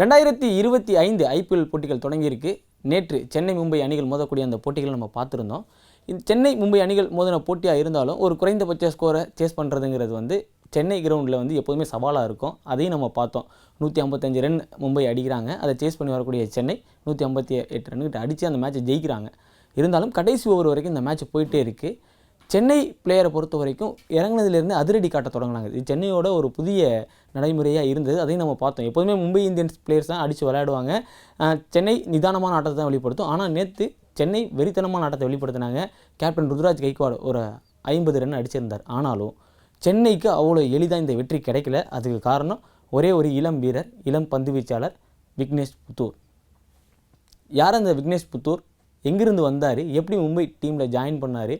ரெண்டாயிரத்தி இருபத்தி ஐந்து ஐபிஎல் போட்டிகள் தொடங்கியிருக்கு. நேற்று சென்னை மும்பை அணிகள் மோதக்கூடிய அந்த போட்டிகளை நம்ம பார்த்துருந்தோம். சென்னை மும்பை அணிகள் மோதின போட்டியாக இருந்தாலும் ஒரு குறைந்தபட்ச ஸ்கோரை சேஸ் பண்ணுறதுங்கிறது வந்து சென்னை கிரவுண்டில் வந்து எப்போதுமே சவாலாக இருக்கும். அதையும் நம்ம பார்த்தோம். நூற்றி ஐம்பத்தஞ்சு ரன் மும்பை அடிக்கிறாங்க. அதை சேஸ் பண்ணி வரக்கூடிய சென்னை நூற்றி ஐம்பத்தி எட்டு ரன்கிட்ட அடித்து அந்த மேட்சை ஜெயிக்கிறாங்க. இருந்தாலும் கடைசி ஓவர் வரைக்கும் இந்த மேட்ச் போயிட்டே இருக்குது சென்னை பிளேயரை பொறுத்த வரைக்கும் இறங்கினதுலேருந்து அதிரடி காட்ட தொடங்கினாங்க. இது சென்னையோட ஒரு புதிய நடைமுறையாக இருந்தது. அதையும் நம்ம பார்த்தோம். எப்போதுமே மும்பை இந்தியன்ஸ் பிளேயர்ஸ் தான் அடித்து விளையாடுவாங்க. சென்னை நிதானமான ஆட்டத்தை தான் வெளிப்படுத்தும். ஆனால் நேற்று சென்னை வெறித்தனமான ஆட்டத்தை வெளிப்படுத்தினாங்க கேப்டன் ருத்ராஜ் கைக்வாட் ஒரு ஐம்பது ரன் அடிச்சிருந்தார். ஆனாலும் சென்னைக்கு அவ்வளோ எளிதாக இந்த வெற்றி கிடைக்கல. அதுக்கு காரணம் ஒரே ஒரு இளம் வீரர் இளம் பந்து வீச்சாளர் விக்னேஷ் புத்தூர். யார் அந்த விக்னேஷ் புத்தூர்? எங்கிருந்து வந்தார்? எப்படி மும்பை டீமில் ஜாயின் பண்ணார்?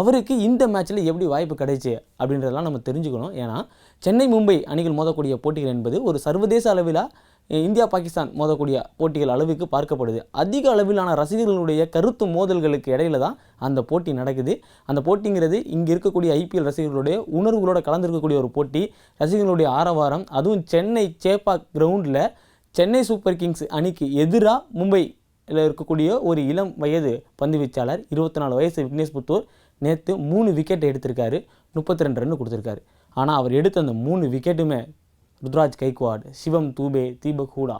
அவருக்கு இந்த மேட்ச்சில் எப்படி வாய்ப்பு கிடைச்சு அப்படின்றதெல்லாம் நம்ம தெரிஞ்சுக்கணும். ஏன்னா சென்னை மும்பை அணிகள் மோதக்கூடிய போட்டிகள் என்பது ஒரு சர்வதேச அளவில் இந்தியா பாகிஸ்தான் மோதக்கூடிய போட்டிகள் அளவுக்கு பார்க்கப்படுது. அதிக அளவிலான ரசிகர்களுடைய கருத்து மோதல்களுக்கு இடையில தான் அந்த போட்டி நடக்குது. அந்த போட்டிங்கிறது இங்கே இருக்கக்கூடிய ஐபிஎல் ரசிகர்களுடைய உணர்வுகளோட கலந்துருக்கக்கூடிய ஒரு போட்டி. ரசிகர்களுடைய ஆரவாரம். அதுவும் சென்னை சேப்பாக் கிரவுண்டில் சென்னை சூப்பர் கிங்ஸ் அணிக்கு எதிராக மும்பையில் இருக்கக்கூடிய ஒரு இளம் வயது பந்து வீச்சாளர் இருபத்தி நாலு வயசு விக்னேஷ் புத்தூர் நேற்று மூணு விக்கெட் எடுத்திருக்காரு. முப்பத்தி ரெண்டு ரன் கொடுத்துருக்காரு. ஆனால் அவர் எடுத்த அந்த மூணு விக்கெட்டுமே ருத்ராஜ் கைக்வாட் சிவம் தூபே தீபக் ஹூடா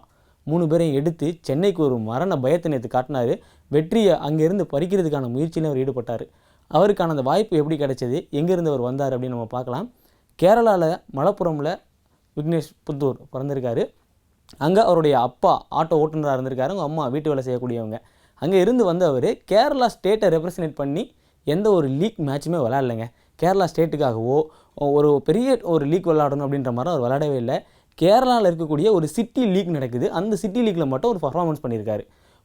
மூணு பேரையும் எடுத்து சென்னைக்கு ஒரு மரண பயத்தை நேற்று காட்டினார். வெற்றியை அங்கேருந்து பறிக்கிறதுக்கான முயற்சியிலும் அவர் ஈடுபட்டார். அவருக்கான அந்த வாய்ப்பு எப்படி கிடைச்சது? எங்கேருந்து அவர் வந்தார் அப்படின்னு நம்ம பார்க்கலாம். கேரளாவில் மலப்புரமில் விக்னேஷ் புத்தூர் பிறந்திருக்காரு. அங்கே அவருடைய அப்பா ஆட்டோ ஓட்டுநராக இருந்திருக்காரு. அவங்க அம்மா வீட்டு வேலை செய்யக்கூடியவங்க. அங்கே இருந்து வந்து அவர் கேரளா ஸ்டேட்டை ரெப்ரசன்டேட் பண்ணி எந்த ஒரு லீக் மேட்சுமே விளாட்லைங்க கேரளா ஸ்டேட்டுக்காகவோ ஒரு பெரிய ஒரு லீக் விளாடணும் அப்படின்ற மாதிரி அவர் விளாடவே இல்லை. கேரளாவில் இருக்கக்கூடிய ஒரு சிட்டி லீக் நடக்குது. அந்த சிட்டி லீக்கில் மட்டும் ஒரு பர்ஃபார்மன்ஸ் பண்ணியிருக்காரு.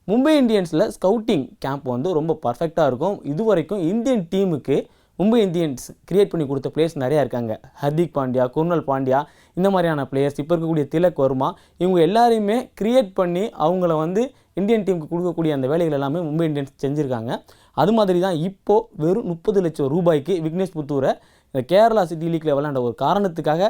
மும்பை இந்தியன்ஸில் ஸ்கவுட்டிங் கேம்ப் வந்து ரொம்ப பர்ஃபெக்டாக இருக்கும். இது வரைக்கும் இந்தியன் டீமுக்கு மும்பை இந்தியன்ஸ் கிரியேட் பண்ணி கொடுத்த பிளேயர்ஸ் நிறையா இருக்காங்க. ஹர்திக் பாண்டியா குர்னல் பாண்டியா இந்த மாதிரியான பிளேயர்ஸ் இப்போ இருக்கக்கூடிய திலக் வர்மா இவங்க எல்லாரையுமே கிரியேட் பண்ணி அவங்கள வந்து இந்தியன் டீமுக்கு கொடுக்கக்கூடிய அந்த வேலைகள் எல்லாமே மும்பை இந்தியன்ஸ் செஞ்சுருக்காங்க. அது மாதிரி தான் இப்போது வெறும் முப்பது லட்சம் ரூபாய்க்கு விக்னேஷ் புத்தூரை இந்த கேரளா சிட்டி லீக்கில் விளாண்ட ஒரு காரணத்துக்காக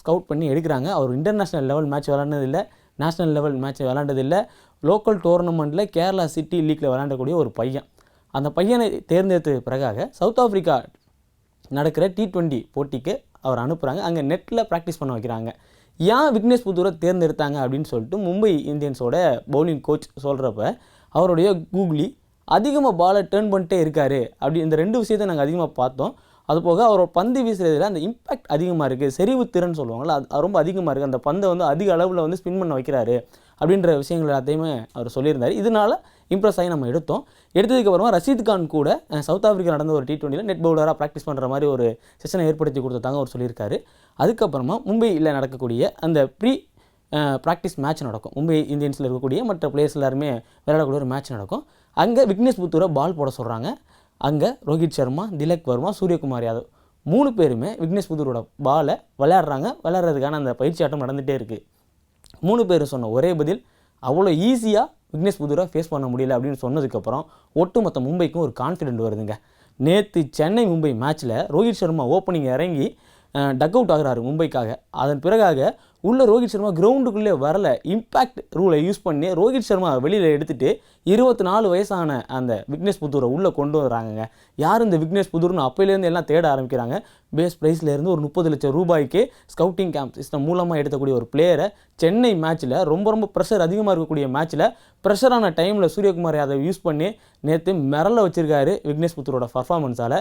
ஸ்கவுட் பண்ணி எடுக்கிறாங்க. அவர் இன்டர்நேஷ்னல் லெவல் மேட்ச் விளாண்டதில்லை நேஷ்னல் லெவல் மேட்ச் விளாண்டதில்லை லோக்கல் டோர்னமெண்ட்டில் கேரளா சிட்டி லீக்கில் விளாண்டக்கூடிய ஒரு பையன். அந்த பையனை தேர்ந்தெடுத்த பிறகாக சவுத் ஆஃப்ரிக்கா நடக்கிற டி டுவெண்ட்டி போட்டிக்கு அவர் அனுப்புகிறாங்க அங்கே நெட்டில் ப்ராக்டிஸ் பண்ண வைக்கிறாங்க. ஏன் விக்னேஷ் புத்தூரை தேர்ந்தெடுத்தாங்க அப்படின்னு சொல்லிட்டு மும்பை இந்தியன்ஸோட பவுலிங் கோச் சொல்கிறப்ப அவருடைய கூகுளி அதிகமாக பாலை டேர்ன் பண்ணிட்டே இருக்காரு அப்படி இந்த ரெண்டு விஷயத்தை நாங்கள் அதிகமாக பார்த்தோம். அது போக அவரோட பந்து வீசுறதுல அந்த இம்பாக்ட் அதிகமாக இருக்குது செறிவு திறன் சொல்லுவாங்கள்ல அது அது ரொம்ப அதிகமாக இருக்குது அந்த பந்தை வந்து அதிக அளவில் வந்து ஸ்பின் பண்ண வைக்கிறாரு அப்படின்ற விஷயங்கள் எல்லாத்தையுமே அவர் சொல்லியிருந்தார். இதனால இம்ப்ரெஸ் ஆகி நம்ம எடுத்தோம். எடுத்ததுக்கப்புறமா ரஷீத் கான் கூட சவுத் ஆஃப்ரிக்கா நடந்த ஒரு டி டுவெண்ட்டியில் நெட் பவுலராக ப்ராக்டிஸ் பண்ணுற மாதிரி ஒரு செஷனை ஏற்படுத்தி கொடுத்ததாங்க அவர் சொல்லியிருக்காரு. அதுக்கப்புறமா மும்பையில் நடக்கக்கூடிய அந்த ப்ரீ ப்ராக்டிஸ் மேட்ச் நடக்கும். மும்பை இந்தியன்ஸில் இருக்கக்கூடிய மற்ற பிளேயர்ஸ் எல்லாருமே விளையாடக்கூடிய ஒரு மேட்ச் நடக்கும். அங்கே விக்னேஷ் புத்தூரை பால் போட சொல்கிறாங்க அங்கே ரோஹித் சர்மா திலக் வர்மா சூரியகுமார் யாதவ். மூணு பேருமே விக்னேஷ் புத்தூரோட பாலை விளையாடுறாங்க. விளையாடுறதுக்கான அந்த பயிற்சி ஆட்டம் நடந்துகிட்டே இருக்குது மூணு பேர் சொன்ன ஒரே பதில் அவ்வளோ ஈஸியாக விக்னேஷ் புதூரை ஃபேஸ் பண்ண முடியல அப்படின்னு சொன்னதுக்கப்புறம் ஒட்டுமொத்த மும்பைக்கும் ஒரு கான்ஃபிடென்ட் வருதுங்க. நேற்று சென்னை மும்பை மேட்ச்சில் ரோஹித் சர்மா ஓப்பனிங் இறங்கி டக் அவுட் ஆகுறாரு மும்பைக்காக. அதன் பிறகாக உள்ளே ரோஹித் சர்மா கிரவுண்டுக்குள்ளே வரல. இம்பாக்ட் ரூலை யூஸ் பண்ணி ரோஹித் சர்மா வெளியில் எடுத்துகிட்டு இருபத்தி நாலு வயசான அந்த விக்னேஷ் புத்தூரை உள்ளே கொண்டு வராங்கங்க யார் இந்த விக்னேஷ் புதூர்னு அப்போலேருந்து எல்லாம் தேட ஆரம்பிக்கிறாங்க? பேஸ் ப்ரைஸ்லேருந்து ஒரு முப்பது லட்சம் ரூபாய்க்கு ஸ்கவுட்டிங் கேம்ப் சிஸ்டம் மூலமாக எடுக்கக்கூடிய ஒரு பிளேயரை சென்னை மேட்ச்சில் ரொம்ப ரொம்ப ப்ரெஷர் அதிகமாக இருக்கக்கூடிய மேட்ச்சில் ப்ரெஷரான டைமில் சூரியகுமார் யாதவ் யூஸ் பண்ணி நேற்று மிரள வச்சுருக்காரு விக்னேஷ் புத்தூரோட பர்ஃபார்மன்ஸால்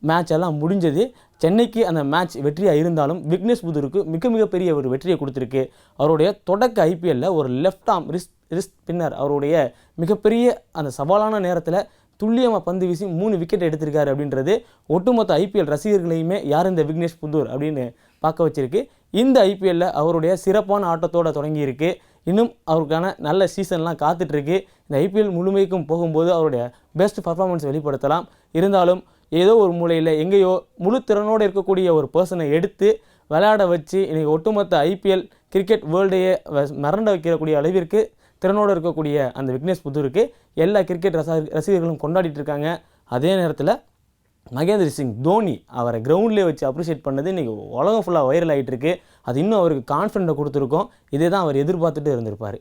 மேட்ச் எல்லாம் முடிஞ்சது. சென்னைக்கு அந்த மேட்ச் வெற்றியாக இருந்தாலும் விக்னேஷ் புதூருக்கு மிக மிகப்பெரிய ஒரு வெற்றியை கொடுத்துருக்கு. அவருடைய தொடக்க ஐபிஎல்லில் ஒரு லெஃப்ட் ஆம் ரிஸ்க் ரிஸ்க் பின்னர் அவருடைய மிகப்பெரிய அந்த சவாலான நேரத்தில் துல்லியமாக பந்து வீசி மூணு விக்கெட் எடுத்திருக்காரு அப்படின்றது ஒட்டுமொத்த ஐபிஎல் ரசிகர்களையுமே யார் இந்த விக்னேஷ் புதூர் அப்படின்னு பார்க்க வச்சிருக்கு. இந்த ஐபிஎல்லில் அவருடைய சிறப்பான ஆட்டத்தோட தொடங்கியிருக்கு. இன்னும் அவருக்கான நல்ல சீசன்லாம் காத்துட்ருக்கு இந்த ஐபிஎல் முழுமைக்கும் போகும்போது அவருடைய பெஸ்ட் பர்ஃபார்மன்ஸ் வெளிப்படுத்தலாம். இருந்தாலும் ஏதோ ஒரு மூலையில் எங்கேயோ முழு திறனோடு இருக்கக்கூடிய ஒரு பர்சனை எடுத்து விளையாட வச்சு இன்றைக்கி ஒட்டுமொத்த ஐபிஎல் கிரிக்கெட் வேர்ல்டையே மறண்ட வைக்கக்கூடிய அளவிற்கு திறனோடு இருக்கக்கூடிய அந்த விக்னேஷ் புதூருக்கு எல்லா கிரிக்கெட் ரச ரசிகர்களும் கொண்டாடிட்டு இருக்காங்க. அதே நேரத்தில் மகேந்திர சிங் தோனி அவரை கிரவுண்ட்லேயே வச்சு அப்ரிஷியேட் பண்ணது இன்றைக்கி உலகம் ஃபுல்லாக வைரல் ஆகிட்டு இருக்கு. அது இன்னும் அவருக்கு கான்ஃபிடென்ட்டை கொடுத்துருக்கோம். இதே தான் அவர் எதிர்பார்த்துட்டு இருந்திருப்பார்.